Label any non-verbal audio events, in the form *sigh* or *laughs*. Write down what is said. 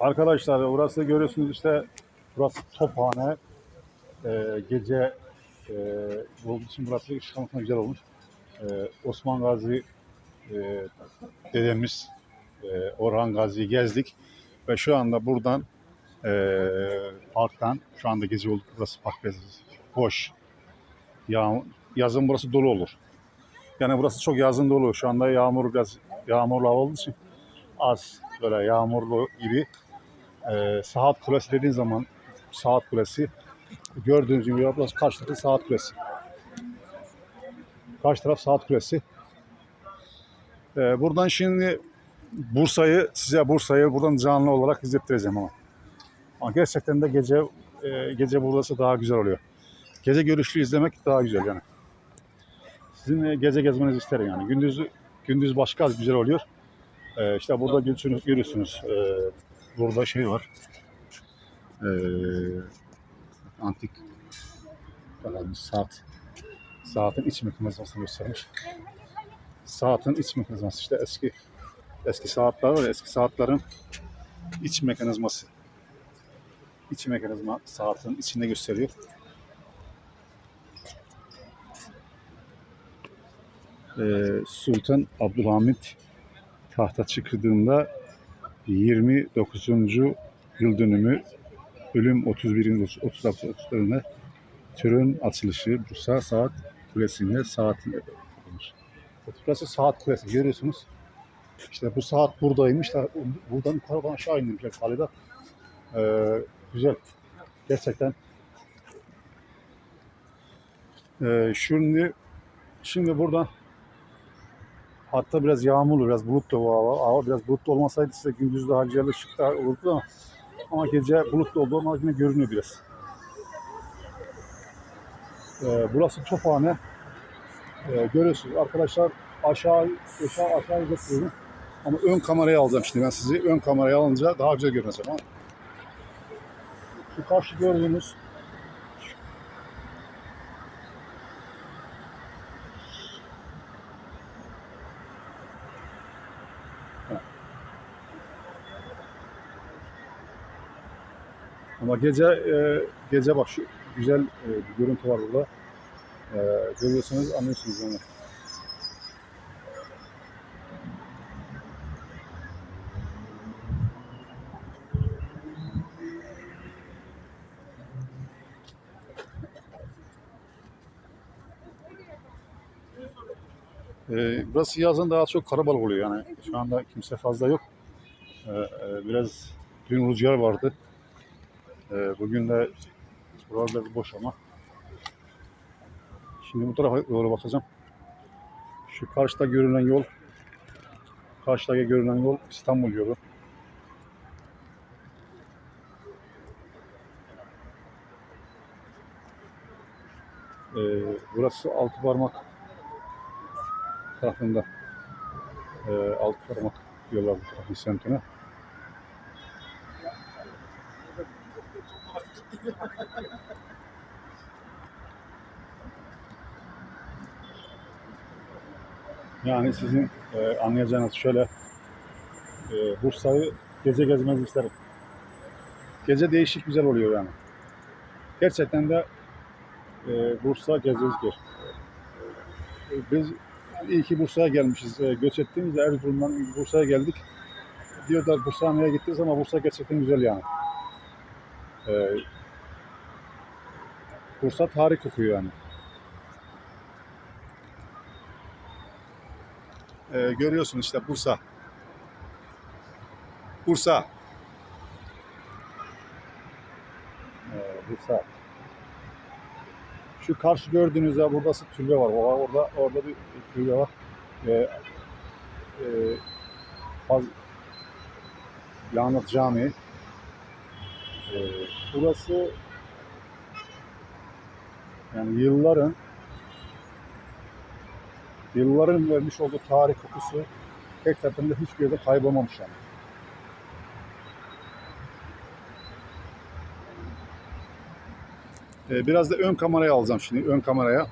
Arkadaşlar burası görüyorsunuz işte burası Tophane. Ee, gece e, olduğu için burası ışıklanmasına güzel olmuş. Ee, Osman Gazi e, dedemiz e, Orhan Gazi'yi gezdik. Ve şu anda buradan e, parktan şu anda gece olduk. Burası park biraz boş. Ya, yazın burası dolu olur. Yani burası çok yazın dolu. Şu anda yağmur biraz yağmurlu olduğu için az böyle yağmurlu gibi. Ee, saat kulesi dediğin zaman saat kulesi gördüğünüz gibi burası karşı tarafı saat kulesi. Karşı taraf saat kulesi. Ee, buradan şimdi Bursa'yı size Bursa'yı buradan canlı olarak izlettireceğim ama. Ama gerçekten de gece e, gece burası daha güzel oluyor. Gece görüşlü izlemek daha güzel yani. Sizin e, gece gezmenizi isterim yani. Gündüz gündüz başka güzel oluyor. Ee, işte burada görüyorsunuz, görüyorsunuz. Ee, burada şey var. Ee, antik saat. Saatin iç mekanizmasını göstermiş. Saatin iç mekanizması işte eski eski saatler var ya eski saatlerin iç mekanizması. İç mekanizma saatin içinde gösteriyor. Ee, Sultan Abdülhamit tahta çıkırdığında 29. yıl dönümü ölüm 31. 36. 34'ünde türün açılışı Bursa Saat Kulesi'nde yapılmış. Burası saat kulesi görüyorsunuz. İşte bu saat buradaymış da buradan yukarıdan aşağı inmişler kalede. Ee, güzel. Gerçekten. Ee, şimdi şimdi buradan Hatta biraz yağmurlu, biraz bulutlu bu hava. Hava biraz bulutlu olmasaydı size gündüz daha güzel ışık daha olurdu ama ama gece bulutlu oldu ama yine görünüyor biraz. Ee, burası Tophane. Ee, görüyorsunuz arkadaşlar aşağı aşağı aşağı götürüyorum. Ama ön kamerayı alacağım şimdi ben sizi. Ön kamerayı alınca daha güzel görüneceğim ama. Şu karşı gördüğünüz Ama gece e, gece bak şu güzel e, bir görüntü var burada. E, görüyorsunuz anlıyorsunuz onu. E, burası yazın daha çok karabalık oluyor yani. Şu anda kimse fazla yok. E, e, biraz dün rüzgar vardı. Ee, bugün de buralar boş ama. Şimdi bu tarafa doğru bakacağım. Şu karşıda görünen yol, karşıda görünen yol İstanbul yolu. Ee, burası altı parmak tarafında. Ee, altı parmak diyorlar bu tarafın semtine. *laughs* Yani sizin e, anlayacağınız şöyle e, Bursa'yı gece gezmenizi isterim. Gece değişik güzel oluyor yani. Gerçekten de e, Bursa. E, biz iyi ki Bursa'ya gelmişiz. E, göç ettiğimizde Erzurum'dan Bursa'ya geldik. Diyorlar Bursa'ya niye gittiniz ama Bursa gerçekten güzel yani. E, Bursa tarih kokuyor yani. Ee, görüyorsun işte Bursa. Bursa. Ee, Bursa. Şu karşı gördüğünüz ya buradası türbe var. O- Orada orada bir türbe var. Ee, e, faz, Yanıt Camii. Ee, burası yani yılların yılların vermiş olduğu tarih kokusu tek tarafında hiçbir yerde kaybolmamış yani. Ee, biraz da ön kameraya alacağım şimdi ön kameraya.